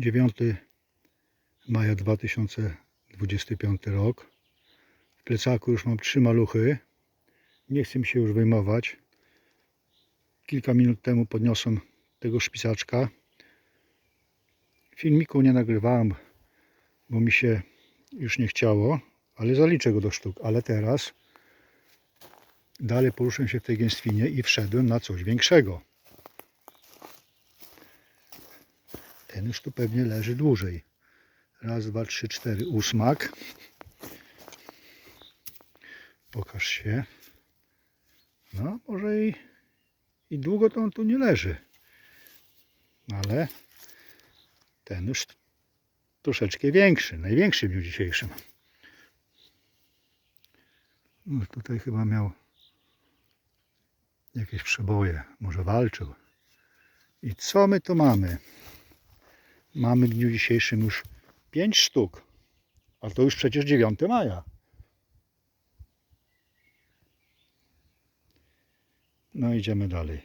9 maja 2025 rok. W plecaku już mam trzy maluchy. Nie chcę mi się już wyjmować. Kilka minut temu podniosłem tego szpisaczka. Filmiku nie nagrywałem, bo mi się już nie chciało, ale zaliczę go do sztuk. Ale teraz dalej poruszę się w tej gęstwinie i wszedłem na coś większego. Ten już tu pewnie leży dłużej. Raz, dwa, trzy, cztery. Ósmak. Pokaż się. No, może i, i długo to on tu nie leży. Ale ten już troszeczkę większy. Największy dniu dzisiejszym. No, tutaj chyba miał jakieś przeboje. Może walczył. I co my tu mamy? Mamy w dniu dzisiejszym już 5 sztuk. A to już przecież 9 maja. No idziemy dalej.